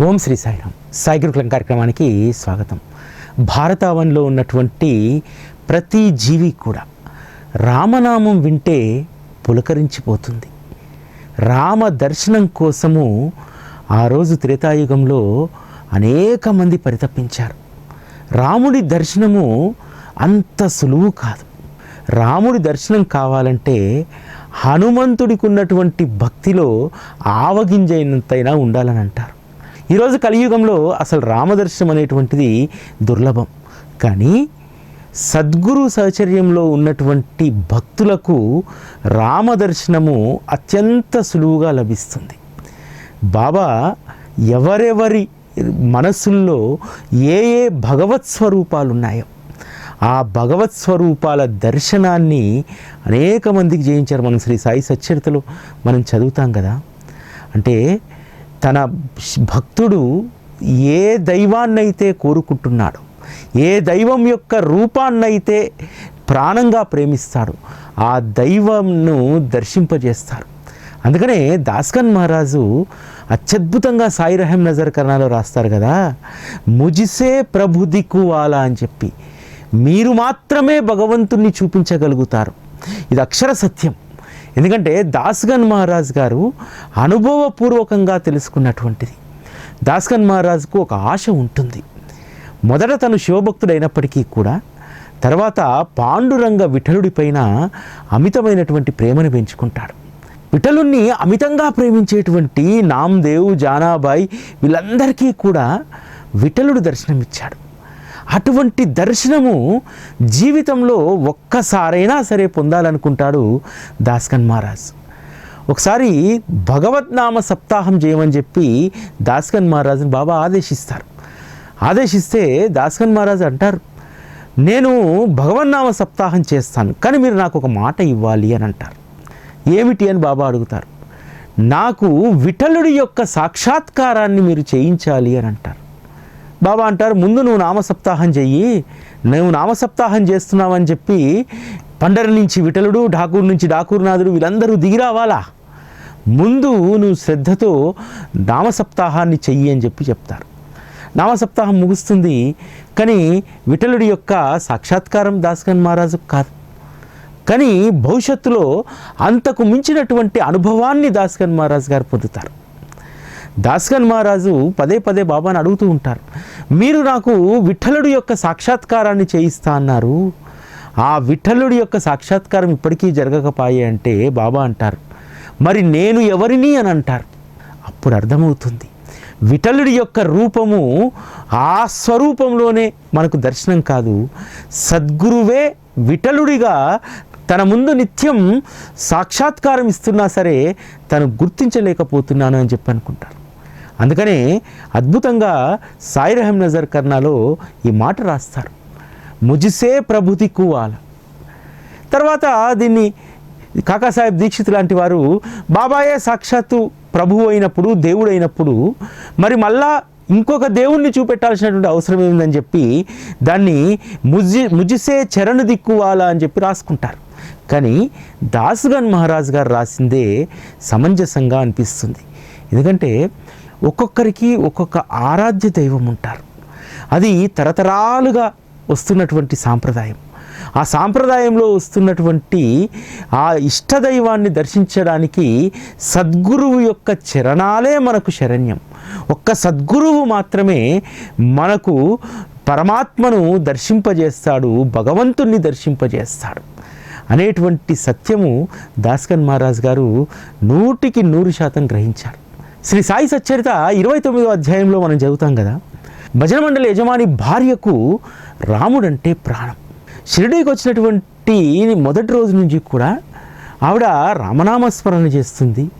ఓం శ్రీ సాయిరామ్. సాయి గురుకులం కార్యక్రమానికి స్వాగతం. భారతావన్లో ఉన్నటువంటి ప్రతి జీవి కూడా రామనామం వింటే పులకరించిపోతుంది. రామ దర్శనం కోసము ఆ రోజు త్రేతాయుగంలో అనేక మంది పరితపించారు. రాముడి దర్శనము అంత సులువు కాదు. రాముడి దర్శనం కావాలంటే హనుమంతుడికి ఉన్నటువంటి భక్తిలో ఆవగింజైనంతైనా ఉండాలని అంటారు ఈరోజు కలియుగంలో అసలు రామదర్శనం అనేటువంటిది దుర్లభం. కానీ సద్గురు సహచర్యంలో ఉన్నటువంటి భక్తులకు రామదర్శనము అత్యంత సులువుగా లభిస్తుంది. బాబా ఎవరెవరి మనసుల్లో ఏ ఏ భగవత్ స్వరూపాలు ఉన్నాయో ఆ భగవత్ స్వరూపాల దర్శనాన్ని అనేక మందికి చేయించారు మనం శ్రీ సాయి సచ్చరితలో మనం చదువుతాం కదా. అంటే తన భక్తుడు ఏ దైవాన్నైతే కోరుకుంటున్నాడో ఏ దైవం యొక్క రూపాన్నైతే ప్రాణంగా ప్రేమిస్తాడో ఆ దైవంను దర్శింపజేస్తారు. అందుకనే దాస్కన్ మహారాజు అత్యద్భుతంగా సాయి రహం నజర్ కరణాలో రాస్తారు కదా ముజిసే ప్రభు దిక్కువాలా అని చెప్పి. మీరు మాత్రమే భగవంతుణ్ణి చూపించగలుగుతారు. ఇది అక్షర సత్యం. ఎందుకంటే దాస్గన్ మహారాజ్ గారు అనుభవపూర్వకంగా తెలుసుకున్నటువంటిది. దాస్గన్ మహారాజ్కు ఒక ఆశ ఉంటుంది. మొదట తను శివభక్తుడైనప్పటికీ కూడా తర్వాత పాండురంగ విఠలుడిపైన అమితమైనటువంటి ప్రేమను పెంచుకుంటాడు. విఠలుణ్ణి అమితంగా ప్రేమించేటువంటి నామ్దేవ్ జానాబాయ్ వీళ్ళందరికీ కూడా విఠలుడు దర్శనమిచ్చాడు. అటువంటి దర్శనము జీవితంలో ఒక్కసారైనా సరే పొందాలనుకుంటాడు దాస్కన్ మహారాజ్ ఒకసారి భగవద్నామ సప్తాహం చేయమని చెప్పి దాస్కన్ మహారాజుని బాబా ఆదేశిస్తారు. ఆదేశిస్తే దాస్కన్ మహారాజు అంటారు నేను భగవన్నామ సప్తాహం చేస్తాను కానీ మీరు నాకు ఒక మాట ఇవ్వాలి అని అంటారు. ఏమిటి అని బాబా అడుగుతారు నాకు విఠలుడి యొక్క సాక్షాత్కారాన్ని మీరు చేయించాలి అని అంటారు. బాబా అంటారు ముందు నువ్వు నామసప్తాహం చెయ్యి నువ్వు నామసప్తాహం చేస్తున్నావని చెప్పి పండరి నుంచి విఠలుడు ఠాకూర్ నుంచి ఠాకూర్నాథుడు వీళ్ళందరూ దిగి రావాలా? ముందు నువ్వు శ్రద్ధతో నామసప్తాహాన్ని చెయ్యి అని చెప్పి చెప్తారు. నామసప్తాహం ముగుస్తుంది కానీ విఠలుడి యొక్క సాక్షాత్కారం దాస్కన్ మహారాజు కాదు. కానీ భవిష్యత్తులో అంతకు మించినటువంటి అనుభవాన్ని దాస్కన్ మహారాజు గారు పొందుతారు. దాస్గన్ మహారాజు పదే పదే బాబాని అడుగుతూ ఉంటారు మీరు నాకు విఠలుడి యొక్క సాక్షాత్కారాన్ని చేయిస్తా అన్నారు. ఆ విఠలుడి యొక్క సాక్షాత్కారం ఇప్పటికీ జరగకపోయే అంటే బాబా అంటారు. మరి నేను ఎవరిని అని అంటారు. అప్పుడు అర్థమవుతుంది. విఠలుడి యొక్క రూపము ఆ స్వరూపంలోనే మనకు దర్శనం కాదు. సద్గురువే విఠలుడిగా తన ముందు నిత్యం సాక్షాత్కారం ఇస్తున్నా సరే తను గుర్తించలేకపోతున్నాను అని చెప్పి అనుకుంటారు అందుకనే అద్భుతంగా సాయి రహం నజర్ కర్నాలో ఈ మాట రాస్తారు. ముజిసే ప్రభుతి కువాల. తర్వాత దీన్ని కాకాసాహెబ్ దీక్షిత్ లాంటి వారు బాబాయే సాక్షాత్తు ప్రభువు అయినప్పుడు దేవుడు అయినప్పుడు మరి మళ్ళా ఇంకొక దేవుణ్ణి చూపెట్టాల్సినటువంటి అవసరం ఏముందని చెప్పి దాన్ని ముజి ముజిసే చరణు దిక్కువాలా అని చెప్పి రాసుకుంటారు. కానీ దాసుగన్ మహారాజ్ గారు రాసిందే సమంజసంగా అనిపిస్తుంది. ఎందుకంటే ఒక్కొక్కరికి ఒక్కొక్క ఆరాధ్య దైవం ఉంటారు. అది తరతరాలుగా వస్తున్నటువంటి సాంప్రదాయం. ఆ సాంప్రదాయంలో వస్తున్నటువంటి ఆ ఇష్టదైవాన్ని దర్శించడానికి సద్గురువు యొక్క చరణాలే మనకు శరణ్యం. ఒక్క సద్గురువు మాత్రమే మనకు పరమాత్మను దర్శింపజేస్తాడు భగవంతుణ్ణి దర్శింపజేస్తాడు. అనేటువంటి సత్యము దాస్కన్ మహారాజ్ గారు నూటికి నూరు శాతం గ్రహించారు. శ్రీ సాయి సచ్చరిత ఇరవై తొమ్మిదో అధ్యాయంలో మనం చదువుతాం కదా. భజన మండలి యజమాని భార్యకు రాముడంటే ప్రాణం. షిరిడీకి వచ్చినటువంటి మొదటి రోజు నుంచి కూడా ఆవిడ రామనామస్మరణ చేస్తుంది.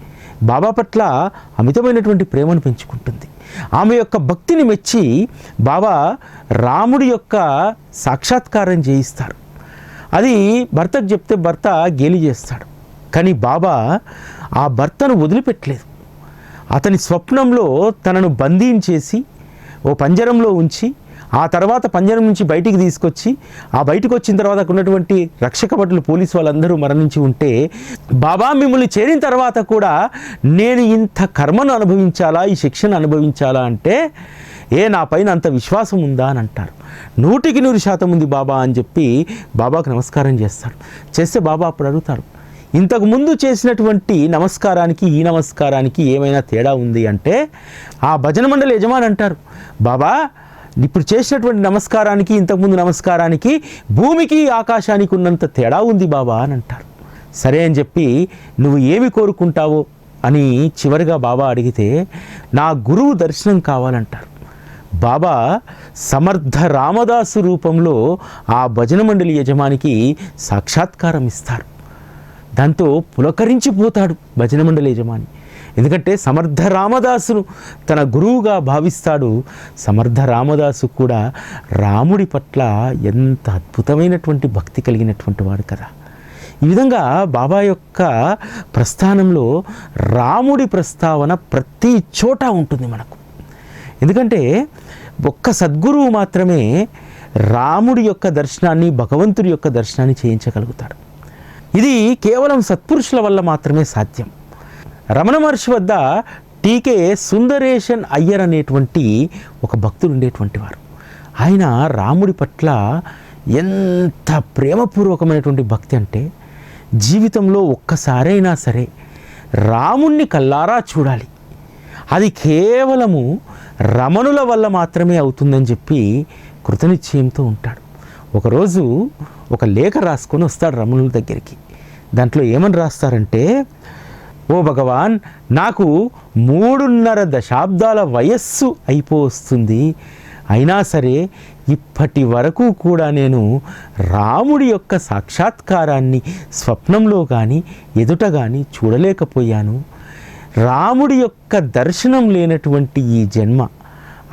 బాబా పట్ల అమితమైనటువంటి ప్రేమను పెంచుకుంటుంది. ఆమె యొక్క భక్తిని మెచ్చి బాబా రాముడి యొక్క సాక్షాత్కారం చేయిస్తారు. అది భర్తకు చెప్తే భర్త గేలి చేస్తాడు. కానీ బాబా ఆ భర్తను వదిలిపెట్టలేదు. అతని స్వప్నంలో తనను బంధించేసి ఓ పంజరంలో ఉంచి ఆ తర్వాత పంజరం నుంచి బయటికి తీసుకొచ్చి ఆ బయటకు వచ్చిన తర్వాత అక్కడ ఉన్నటువంటి రక్షక భటులు పోలీసు వాళ్ళందరూ మరణించి ఉంటే బాబా మిమ్మల్ని చేరిన తర్వాత కూడా నేను ఇంత కర్మను అనుభవించాలా? ఈ శిక్షను అనుభవించాలా? అంటే ఏ నా పైన అంత విశ్వాసం ఉందా? అని అంటారు. నూటికి నూరు శాతం ఉంది బాబా అని చెప్పి బాబాకు నమస్కారం చేస్తారు. చేస్తే బాబా అప్పుడు అడుగుతారు ఇంతకుముందు చేసినటువంటి నమస్కారానికి ఈ నమస్కారానికి ఏమైనా తేడా ఉంది అంటే ఆ భజన మండలి యజమాని అంటారు. బాబా ఇప్పుడు చేసినటువంటి నమస్కారానికి ఇంతకుముందు నమస్కారానికి భూమికి ఆకాశానికి ఉన్నంత తేడా ఉంది బాబా అని అంటారు. సరే అని చెప్పి నువ్వు ఏమి కోరుకుంటావో అని చివరిగా బాబా అడిగితే నా గురువు దర్శనం కావాలంటారు. బాబా సమర్థ రామదాసు రూపంలో ఆ భజన మండలి యజమానికి సాక్షాత్కారం ఇస్తారు. దాంతో పులకరించిపోతాడు భజన మండలి యజమాని. ఎందుకంటే సమర్థ రామదాసును తన గురువుగా భావిస్తాడు. సమర్థ రామదాసు కూడా రాముడి పట్ల ఎంత అద్భుతమైనటువంటి భక్తి కలిగినటువంటి వాడు కదా. ఈ విధంగా బాబా యొక్క ప్రస్థానంలో రాముడి ప్రస్తావన ప్రతి చోట ఉంటుంది మనకు. ఎందుకంటే ఒక్క సద్గురువు మాత్రమే రాముడి యొక్క దర్శనాన్ని భగవంతుడి యొక్క దర్శనాన్ని చేయించగలుగుతాడు. ఇది కేవలం సత్పురుషుల వల్ల మాత్రమే సాధ్యం. రమణ మహర్షి వద్ద టీకే సుందరేషన్ అయ్యర్ అనేటువంటి ఒక భక్తులు ఉండేటువంటి వారు. ఆయన రాముడి పట్ల ఎంత ప్రేమపూర్వకమైనటువంటి భక్తి అంటే జీవితంలో ఒక్కసారైనా సరే రాముణ్ణి కల్లారా చూడాలి. అది కేవలము రమణుల వల్ల మాత్రమే అవుతుందని చెప్పి కృతనిశ్చయంతో ఉంటాడు. ఒకరోజు ఒక లేఖ రాసుకొని వస్తాడు రమణుల దగ్గరికి. దాంట్లో ఏమని రాస్తారంటే ఓ భగవాన్ నాకు మూడున్నర దశాబ్దాల వయస్సు అయిపోస్తుంది అయినా సరే ఇప్పటి వరకు కూడా నేను రాముడి యొక్క సాక్షాత్కారాన్ని స్వప్నంలో కానీ ఎదుట కానీ చూడలేకపోయాను. రాముడి యొక్క దర్శనం లేనటువంటి ఈ జన్మ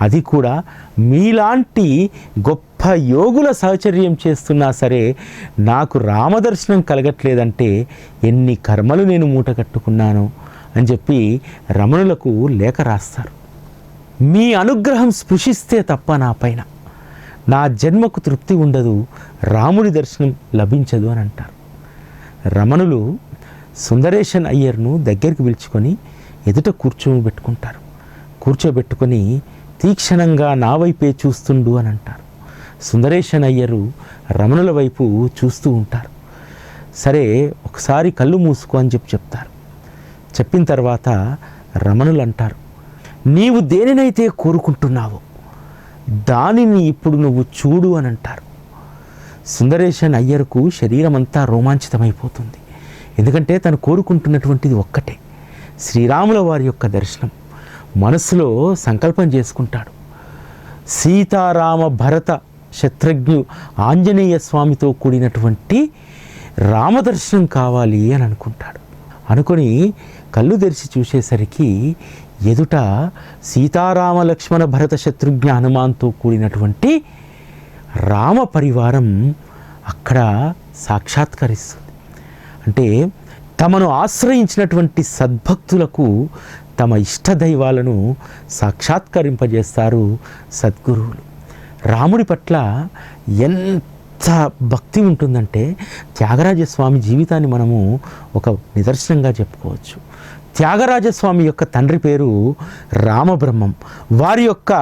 అది కూడా మీలాంటి గొప్ప యోగుల సహచర్యం చేస్తున్నా సరే నాకు రామదర్శనం కలగట్లేదంటే ఎన్ని కర్మలు నేను మూట కట్టుకున్నాను అని చెప్పి రమణులకు లేఖ రాస్తారు. మీ అనుగ్రహం స్పృశిస్తే తప్ప నా పైన. నా జన్మకు తృప్తి ఉండదు రాముడి దర్శనం లభించదు అని అంటారు. రమణులు సుందరేశన్ అయ్యర్ను దగ్గరికి పిలుచుకొని ఎదుట కూర్చోబెట్టుకుంటారు. కూర్చోబెట్టుకొని తీక్షణంగా నా వైపే చూస్తుండు అని అంటారు. సుందరేషన్ అయ్యరు రమణుల వైపు చూస్తూ ఉంటారు. సరే ఒకసారి కళ్ళు మూసుకో అని చెప్పి చెప్తారు. చెప్పిన తర్వాత రమణులు అంటారు నీవు దేనినైతే కోరుకుంటున్నావో దానిని ఇప్పుడు నువ్వు చూడు అని అంటారు. సుందరేశన్ అయ్యర్కు శరీరం అంతా రోమాంచితమైపోతుంది. ఎందుకంటే తను కోరుకుంటున్నటువంటిది ఒక్కటే శ్రీరాముల వారి యొక్క దర్శనం. మనసులో సంకల్పం చేసుకుంటాడు. సీతారామ భరత శత్రుఘ్ను ఆంజనేయ స్వామితో కూడినటువంటి రామదర్శనం కావాలి అని అనుకుంటాడు. అనుకొని కళ్ళు తెరిచి చూసేసరికి ఎదుట సీతారామ లక్ష్మణ భరత శత్రుఘ్న హనుమాన్తో కూడినటువంటి రామ పరివారం అక్కడ సాక్షాత్కరిస్తుంది. అంటే తమను ఆశ్రయించినటువంటి సద్భక్తులకు తమ ఇష్ట దైవాలను సాక్షాత్కరింపజేస్తారు సద్గురువులు. రాముడి పట్ల ఎంత భక్తి ఉంటుందంటే త్యాగరాజస్వామి జీవితాన్ని మనము ఒక నిదర్శనంగా చెప్పుకోవచ్చు. త్యాగరాజస్వామి యొక్క తండ్రి పేరు రామబ్రహ్మం. వారి యొక్క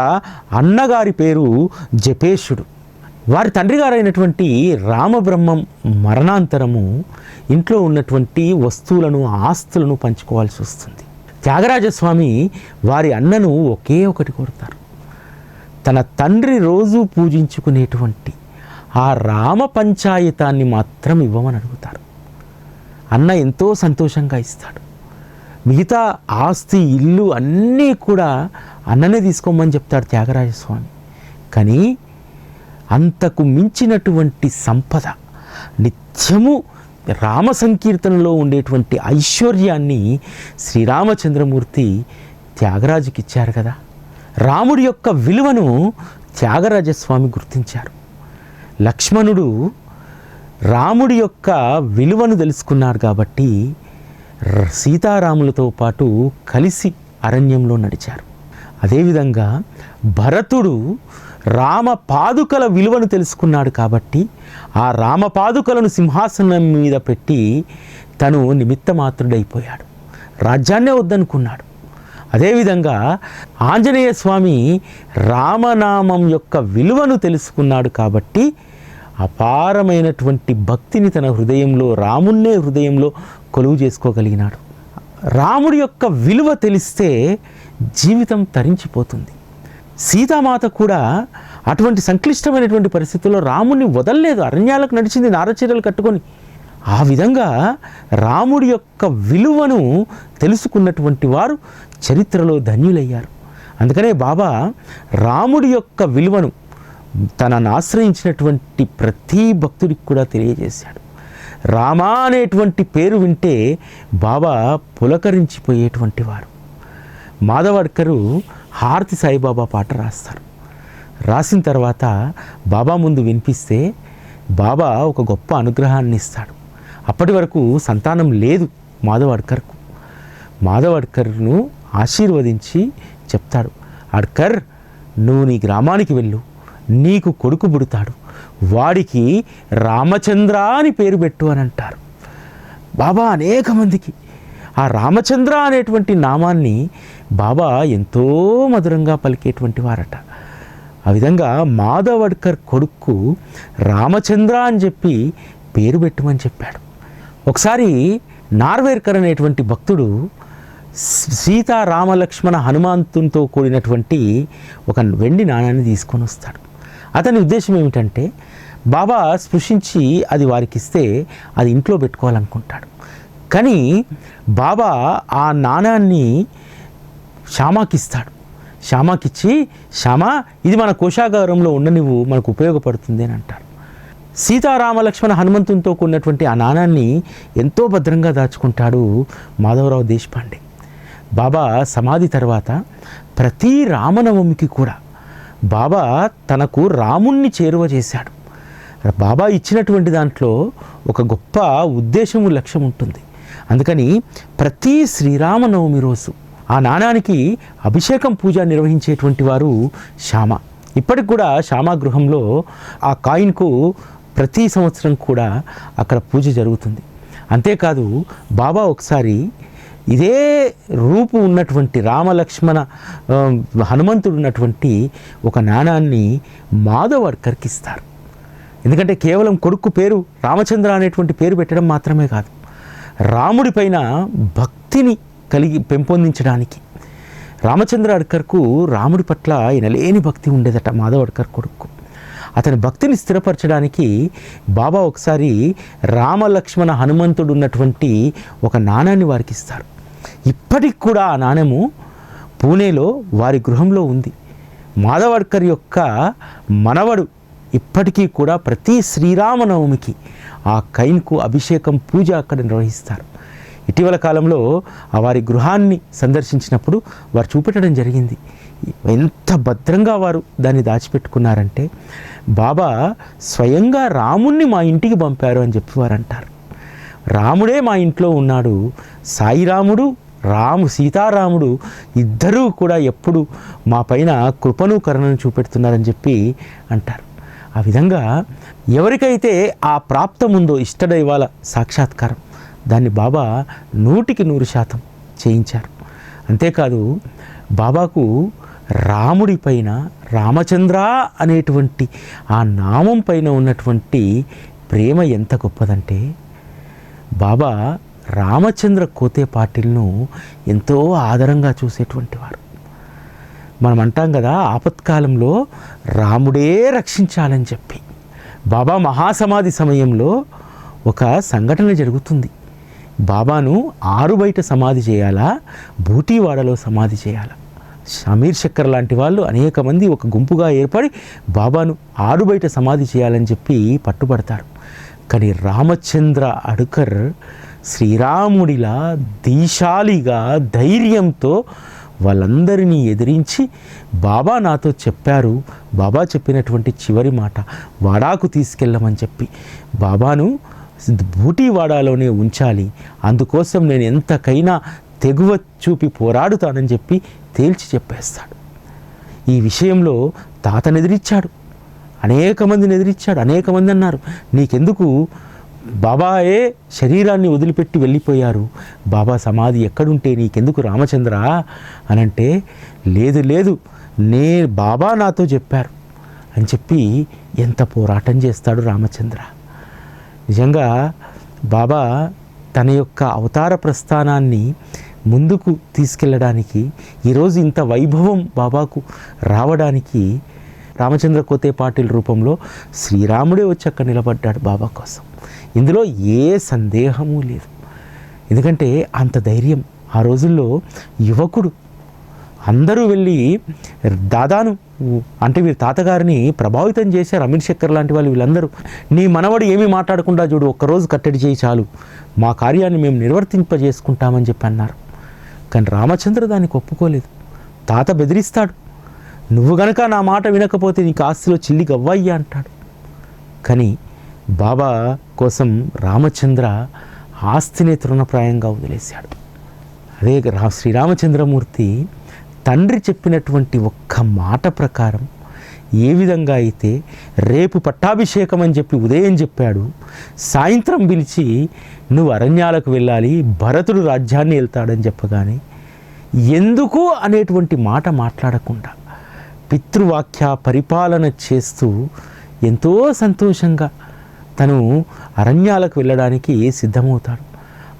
అన్నగారి పేరు జపేశుడు. వారి తండ్రి గారైనటువంటి రామబ్రహ్మం మరణాంతరము ఇంట్లో ఉన్నటువంటి వస్తువులను ఆస్తులను పంచుకోవాల్సి వస్తుంది. త్యాగరాజస్వామి వారి అన్నను ఒకే ఒకటి కోరుతారు. తన తండ్రి రోజు పూజించుకునేటువంటి ఆ రామ పంచాయతాన్ని మాత్రం ఇవ్వమని అడుగుతారు. అన్న ఎంతో సంతోషంగా ఇస్తాడు. మిగతా ఆస్తి ఇల్లు అన్నీ కూడా అన్ననే తీసుకోమని చెప్తాడు త్యాగరాజస్వామి. కానీ అంతకు మించినటువంటి సంపద నిత్యము రామ సంకీర్తనలో ఉండేటువంటి ఐశ్వర్యాన్ని శ్రీరామచంద్రమూర్తి త్యాగరాజుకి ఇచ్చారు కదా. రాముడి యొక్క విలువను త్యాగరాజస్వామి గుర్తించారు. లక్ష్మణుడు రాముడి యొక్క విలువను తెలుసుకున్నారు కాబట్టి సీతారాములతో పాటు కలిసి అరణ్యంలో నడిచారు. అదేవిధంగా భరతుడు రామ పాదుకల విలువను తెలుసుకున్నాడు కాబట్టి ఆ రామ పాదుకలను సింహాసనం మీద పెట్టి తను నిమిత్తమాత్రుడైపోయాడు. రాజ్యాన్నే వద్దనుకున్నాడు. అదేవిధంగా ఆంజనేయ స్వామి రామనామం యొక్క విలువను తెలుసుకున్నాడు కాబట్టి అపారమైనటువంటి భక్తిని తన హృదయంలో రామున్నే హృదయంలో కొలువు చేసుకోగలిగినాడు. రాముడి యొక్క విలువ తెలిస్తే జీవితం తరించిపోతుంది. సీతామాత కూడా అటువంటి సంక్లిష్టమైనటువంటి పరిస్థితుల్లో రాముని వదలలేదు. అరణ్యాలకు నడిచింది నారచీరలు కట్టుకొని. ఆ విధంగా రాముడి యొక్క విలువను తెలుసుకున్నటువంటి వారు చరిత్రలో ధన్యులయ్యారు. అందుకనే బాబా రాముడి యొక్క విలువను తనను ఆశ్రయించినటువంటి ప్రతి భక్తుడికి కూడా తెలియజేశాడు. రామా అనేటువంటి పేరు వింటే బాబా పులకరించిపోయేటువంటి వారు. మాధవడ్కరు హారతి సాయిబాబా పాట రాస్తారు. రాసిన తర్వాత బాబా ముందు వినిపిస్తే బాబా ఒక గొప్ప అనుగ్రహాన్ని ఇస్తాడు. అప్పటి వరకు సంతానం లేదు మాధవడ్కర్కు మాధవడ్కర్ను ఆశీర్వదించి చెప్తాడు. అడ్కర్ నువ్వు నీ గ్రామానికి వెళ్ళు. నీకు కొడుకు పుడతాడు. వాడికి రామచంద్ర అని పేరు పెట్టు అని అంటారు. బాబా అనేక మందికి. ఆ రామచంద్ర అనేటువంటి నామాన్ని బాబా ఎంతో మధురంగా పలికేటువంటి వారట. ఆ విధంగా మాధవడ్కర్ కొడుకు రామచంద్ర అని చెప్పి పేరు పెట్టమని చెప్పాడు. ఒకసారి నార్వేర్కర్ అనేటువంటి భక్తుడు సీతారామలక్ష్మణ హనుమంతునితో కూడినటువంటి ఒక వెండి నాణాన్ని తీసుకొని వస్తాడు. అతని ఉద్దేశం ఏమిటంటే బాబా స్పృశించి అది వారికి ఇస్తే అది ఇంట్లో పెట్టుకోవాలనుకుంటాడు. కానీ బాబా ఆ నాణాన్ని శ్యామాకిస్తాడు. శ్యామాకిచ్చి శ్యామ ఇది మన కోశాగారంలో ఉండనివ్వు మనకు ఉపయోగపడుతుంది అని అంటారు సీతారామ లక్ష్మణ హనుమంతునితో కూడినటువంటి ఆ నాణాన్ని ఎంతో భద్రంగా దాచుకుంటాడు మాధవరావు దేశపాండే. బాబా సమాధి తర్వాత ప్రతి రామనవమికి కూడా బాబా తనకు రాముణ్ణి చేరువ చేశాడు. బాబా ఇచ్చినటువంటి దాంట్లో ఒక గొప్ప ఉద్దేశము లక్ష్యం ఉంటుంది. అందుకని ప్రతి శ్రీరామనవమి రోజు ఆ నాణానికి అభిషేకం పూజ నిర్వహించేటువంటి వారు శ్యామ. ఇప్పటికి కూడా శ్యామ గృహంలో ఆ కాయిన్కు ప్రతి సంవత్సరం కూడా అక్కడ పూజ జరుగుతుంది. అంతేకాదు బాబా ఒకసారి ఇదే రూపు ఉన్నటువంటి రామలక్ష్మణ హనుమంతుడు ఉన్నటువంటి ఒక నాణాన్ని మాధవర్కర్కి ఇస్తారు ఎందుకంటే కేవలం కొడుకు పేరు రామచంద్ర అనేటువంటి పేరు పెట్టడం మాత్రమే కాదు. రాముడి పైన భక్తిని కలిగి పెంపొందించడానికి రామచంద్ర అడ్కర్కు రాముడి పట్ల ఎనలేని భక్తి ఉండేదట మాధవ్ అడ్కర్ కొడుకు. అతని భక్తిని స్థిరపరచడానికి బాబా ఒకసారి రామలక్ష్మణ హనుమంతుడు ఉన్నటువంటి ఒక నాణాన్ని వారికి ఇస్తారు. ఇప్పటికి కూడా ఆ నాణ్యము పూణేలో వారి గృహంలో ఉంది. మాధవడ్కర్ యొక్క మనవడు ఇప్పటికీ కూడా ప్రతి శ్రీరామనవమికి ఆ కైన్కు అభిషేకం పూజ అక్కడ నిర్వహిస్తారు. ఇటీవల కాలంలో ఆ వారి గృహాన్ని సందర్శించినప్పుడు వారు చూపెట్టడం జరిగింది. ఎంత భద్రంగా వారు దాన్ని దాచిపెట్టుకున్నారంటే బాబా స్వయంగా రాముణ్ణి మా ఇంటికి పంపారు అని చెప్పి వారు అంటారు రాముడే మా ఇంట్లో ఉన్నాడు. సాయిరాముడు రాము సీతారాముడు ఇద్దరూ కూడా ఎప్పుడు మా పైన కృపను కరుణను చూపెడుతున్నారని చెప్పి అంటారు. ఆ విధంగా ఎవరికైతే ఆ ప్రాప్తం ఉందో ఇష్టదైవాల సాక్షాత్కారం దాన్ని బాబా నూటికి నూరు శాతం చేయించారు. అంతేకాదు బాబాకు రాముడి పైన రామచంద్ర అనేటువంటి ఆ నామం పైన ఉన్నటువంటి ప్రేమ ఎంత గొప్పదంటే బాబా రామచంద్ర కోతే పాటిల్ను ఎంతో ఆదరంగా చూసేటువంటి వారు. మనం అంటాం కదా ఆపత్కాలంలో రాముడే రక్షించాలని చెప్పి. బాబా మహాసమాధి సమయంలో ఒక సంఘటన జరుగుతుంది. బాబాను ఆరు బయట సమాధి చేయాలా? బూటీవాడలో సమాధి చేయాలా? షమీర్ చక్కర్ లాంటి వాళ్ళు అనేక మంది ఒక గుంపుగా ఏర్పడి బాబాను ఆరు బయట సమాధి చేయాలని చెప్పి పట్టుబడతారు. కానీ రామచంద్ర అడుకర్ శ్రీరాముడిలా దీశాలిగా ధైర్యంతో వాళ్ళందరినీ ఎదిరించి బాబా నాతో చెప్పారు. బాబా చెప్పినటువంటి చివరి మాట వాడాకు తీసుకెళ్ళమని చెప్పి. బాబాను బూటీవాడాలోనే ఉంచాలి. అందుకోసం నేను ఎంతకైనా తెగువ చూపి పోరాడుతానని చెప్పి తేల్చి చెప్పేస్తాడు. ఈ విషయంలో తాత నిద్రిచ్చాడు. అనేక మంది ఎదిరించాడు అనేక మంది అన్నారు నీకెందుకు? బాబాయే శరీరాన్ని వదిలిపెట్టి వెళ్ళిపోయారు. బాబా సమాధి ఎక్కడుంటే నీకెందుకు రామచంద్ర అనంటే లేదు లేదు. నే బాబా నాతో చెప్పారు అని చెప్పి ఎంత పోరాటం చేస్తాడు రామచంద్ర. నిజంగా బాబా తన యొక్క అవతార ప్రస్థానాన్ని ముందుకు తీసుకెళ్ళడానికి ఈరోజు ఇంత వైభవం బాబాకు రావడానికి రామచంద్ర కోతే పాటిల్ రూపంలో శ్రీరాముడే వచ్చి అక్కడ నిలబడ్డాడు బాబా కోసం. ఇందులో ఏ సందేహము లేదు. ఎందుకంటే అంత ధైర్యం ఆ రోజుల్లో యువకుడు. అందరూ వెళ్ళి దాదాను అంటే వీరి తాతగారిని ప్రభావితం చేశారు అమిత్ శక్కర్ లాంటి వాళ్ళు వీళ్ళందరూ. నీ మనవడు ఏమీ మాట్లాడకుండా చూడు ఒక్కరోజు కట్టడి చేయి చాలు. మా కార్యాన్ని మేము నిర్వర్తింపజేసుకుంటామని చెప్పి అన్నారు. కానీ రామచంద్ర దానికి ఒప్పుకోలేదు. తాత బెదిరిస్తాడు. నువ్వు గనక నా మాట వినకపోతే నీకు ఆస్తిలో చిల్లి గవ్వయ్యా అంటాడు. కానీ బాబా కోసం రామచంద్ర ఆస్తిని తృణప్రాయంగా వదిలేశాడు. అదే రా శ్రీరామచంద్రమూర్తి తండ్రి చెప్పినటువంటి ఒక్క మాట ప్రకారం ఏ విధంగా అయితే రేపు పట్టాభిషేకం అని చెప్పి ఉదయం చెప్పాడు సాయంత్రం పిలిచి నువ్వు అరణ్యాలకు వెళ్ళాలి భరతుడు రాజ్యాన్ని వెళ్తాడని చెప్పగానే ఎందుకు అనేటువంటి మాట మాట్లాడకుండా పితృవాక్య పరిపాలన చేస్తూ ఎంతో సంతోషంగా తను అరణ్యాలకు వెళ్ళడానికి సిద్ధమవుతాడు.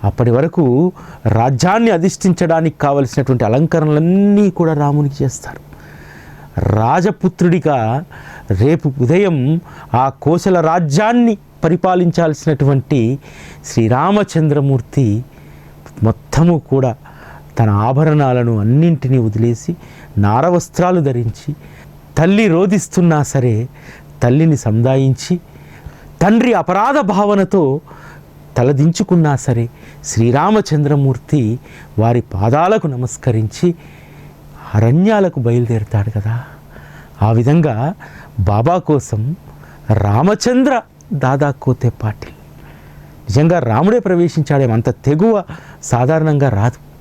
అప్పటి వరకు రాజ్యాన్ని అధిష్ఠించడానికి కావలసినటువంటి అలంకరణలన్నీ కూడా రామునికి చేస్తారు. రాజపుత్రుడిగా రేపు ఉదయం ఆ కోశల రాజ్యాన్ని పరిపాలించాల్సినటువంటి శ్రీరామచంద్రమూర్తి మొత్తము కూడా తన ఆభరణాలను అన్నింటినీ వదిలేసి నారవస్త్రాలు ధరించి తల్లి రోధిస్తున్నా సరే తల్లిని సందాయించి తండ్రి అపరాధ భావనతో తలదించుకున్నా సరే శ్రీరామచంద్రమూర్తి వారి పాదాలకు నమస్కరించి అరణ్యాలకు బయలుదేరుతాడు కదా. ఆ విధంగా బాబా కోసం రామచంద్ర దాదా కోతే పాటిల్ నిజంగా రాముడే ప్రవేశించాడేమో అంత తెగువ సాధారణంగా రాదు.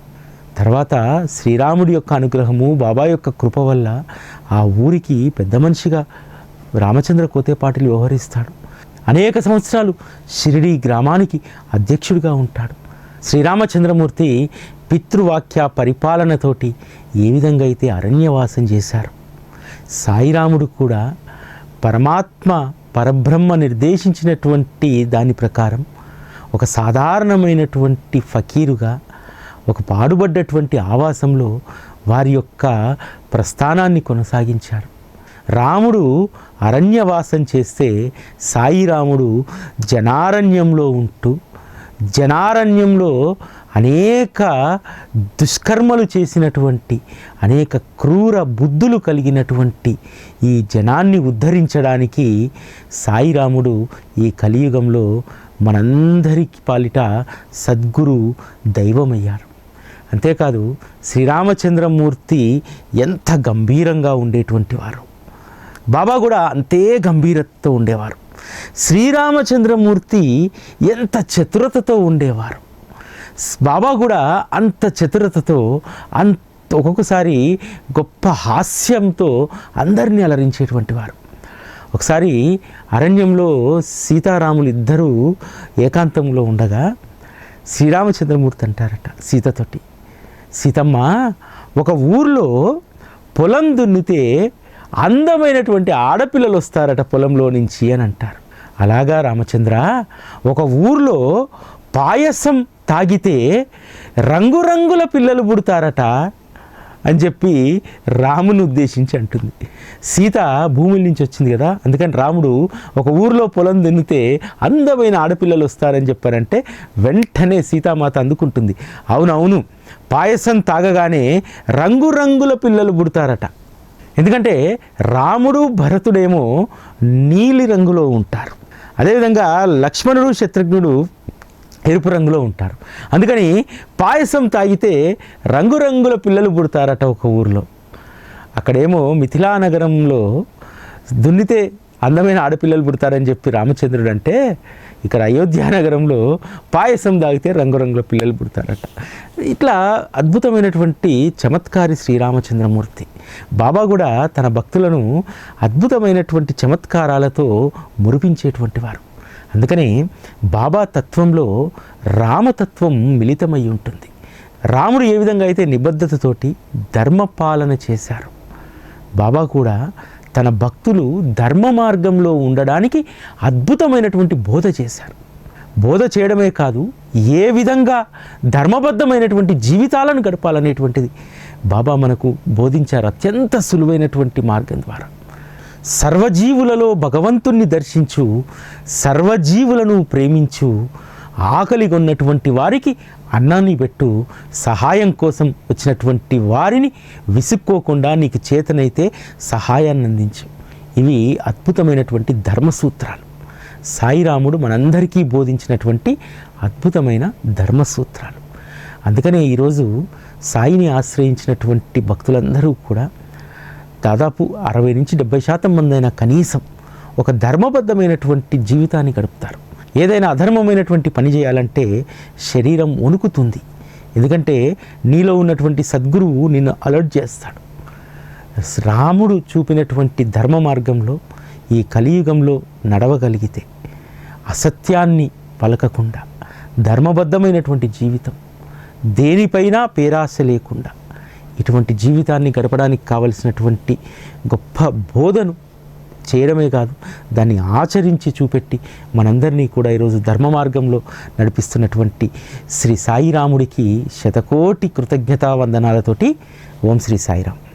తర్వాత శ్రీరాముడి యొక్క అనుగ్రహము బాబా యొక్క కృప వల్ల ఆ ఊరికి పెద్ద మనిషిగా రామచంద్ర కోతేపాటిలు వ్యవహరిస్తాడు. అనేక సంవత్సరాలు షిరిడి గ్రామానికి అధ్యక్షుడిగా ఉంటాడు. శ్రీరామచంద్రమూర్తి పితృవాక్య పరిపాలనతోటి ఏ విధంగా అయితే అరణ్యవాసం చేశారు. సాయిరాముడు కూడా పరమాత్మ పరబ్రహ్మ నిర్దేశించినటువంటి దాని ప్రకారం ఒక సాధారణమైనటువంటి ఫకీరుగా ఒక పాడుబడ్డటువంటి ఆవాసంలో వారి యొక్క ప్రస్థానాన్ని కొనసాగించారు రాముడు అరణ్యవాసం చేస్తే సాయిరాముడు జనారణ్యంలో ఉంటూ జనారణ్యంలో అనేక దుష్కర్మలు చేసినటువంటి అనేక క్రూర బుద్ధులు కలిగినటువంటి ఈ జనాన్ని ఉద్ధరించడానికి సాయిరాముడు ఈ కలియుగంలో మనందరికి పాలిట సద్గురు దైవమయ్యారు. అంతేకాదు శ్రీరామచంద్రమూర్తి ఎంత గంభీరంగా ఉండేటువంటి వారు. బాబా కూడా అంతే గంభీరతతో ఉండేవారు. శ్రీరామచంద్రమూర్తి ఎంత చతురతతో ఉండేవారు. బాబా కూడా అంత చతురతతో అంత ఒక్కొక్కసారి గొప్ప హాస్యంతో అందరినీ అలరించేటువంటి వారు. ఒకసారి అరణ్యంలో సీతారాములు ఇద్దరూ ఏకాంతంలో ఉండగా శ్రీరామచంద్రమూర్తి అంటారట సీతతోటి సీతమ్మ ఒక ఊర్లో పొలం దున్నితే అందమైనటువంటి ఆడపిల్లలు వస్తారట పొలంలో నుంచి అని అంటారు. అలాగా రామచంద్ర ఒక ఊర్లో పాయసం తాగితే రంగురంగుల పిల్లలు పుడతారట అని చెప్పి రాముని ఉద్దేశించి అంటుంది. సీత భూముల నుంచి వచ్చింది కదా అందుకని రాముడు ఒక ఊర్లో పొలం దున్నితే అందమైన ఆడపిల్లలు వస్తారని చెప్పారంటే వెంటనే సీతామాత అందుకుంటుంది. అవునవును పాయసం తాగగానే రంగురంగుల పిల్లలు పుడతారట. ఎందుకంటే రాముడు భరతుడేమో నీలి రంగులో ఉంటారు. అదేవిధంగా లక్ష్మణుడు శత్రుఘ్నుడు ఎరుపు రంగులో ఉంటారు. అందుకని పాయసం తాగితే రంగురంగుల పిల్లలు పుడతారట ఒక ఊర్లో. అక్కడేమో మిథిలా నగరంలో దున్నితే అందమైన ఆడపిల్లలు పుడతారని చెప్పి రామచంద్రుడు అంటే ఇక్కడ అయోధ్య నగరంలో పాయసం తాగితే రంగురంగుల పిల్లలు పుడతారట. ఇట్లా అద్భుతమైనటువంటి చమత్కారి శ్రీరామచంద్రమూర్తి. బాబా కూడా తన భక్తులను అద్భుతమైనటువంటి చమత్కారాలతో మురిపించేటువంటి వారు. అందుకనే బాబా తత్వంలో రామతత్వం మిళితమై ఉంటుంది. రాముడు ఏ విధంగా అయితే నిబద్ధతతోటి ధర్మపాలన చేశారు బాబా కూడా తన భక్తులు ధర్మ మార్గంలో ఉండడానికి అద్భుతమైనటువంటి బోధ చేశారు. బోధ చేయడమే కాదు ఏ విధంగా ధర్మబద్ధమైనటువంటి జీవితాలను గడపాలనేటువంటిది బాబా మనకు బోధించారు అత్యంత సులువైనటువంటి మార్గం ద్వారా. సర్వజీవులలో భగవంతుణ్ణి దర్శించు సర్వజీవులను ప్రేమించు ఆకలిగొన్నటువంటి వారికి అన్నాన్ని పెట్టు సహాయం కోసం వచ్చినటువంటి వారిని విసుక్కోకుండా నీకు చేతనైతే సహాయాన్ని అందించు. ఇవి అద్భుతమైనటువంటి ధర్మసూత్రాలు. సాయిరాముడు మనందరికీ బోధించినటువంటి అద్భుతమైన ధర్మసూత్రాలు. అందుకనే ఈరోజు సాయిని ఆశ్రయించినటువంటి భక్తులందరూ కూడా దాదాపు అరవై నుంచి డెబ్బై శాతం మంది అయినా కనీసం ఒక ధర్మబద్ధమైనటువంటి జీవితాన్ని గడుపుతారు. ఏదైనా అధర్మమైనటువంటి పని చేయాలంటే శరీరం వణుకుతుంది. ఎందుకంటే నీలో ఉన్నటువంటి సద్గురువు నిన్ను అలర్ట్ చేస్తాడు. రాముడు చూపినటువంటి ధర్మ మార్గంలో ఈ కలియుగంలో నడవగలిగితే అసత్యాన్ని పలకకుండా ధర్మబద్ధమైనటువంటి జీవితం దేనిపైన పేరాశ లేకుండా ఇటువంటి జీవితాన్ని గడపడానికి కావలసినటువంటి గొప్ప బోధను చేయడమే కాదు దాన్ని ఆచరించి చూపెట్టి మనందరినీ కూడా ఈరోజు ధర్మ మార్గంలో నడిపిస్తున్నటువంటి శ్రీ సాయిరాముడికి శతకోటి కృతజ్ఞతా వందనాలతోటి ఓం శ్రీ సాయిరామ్.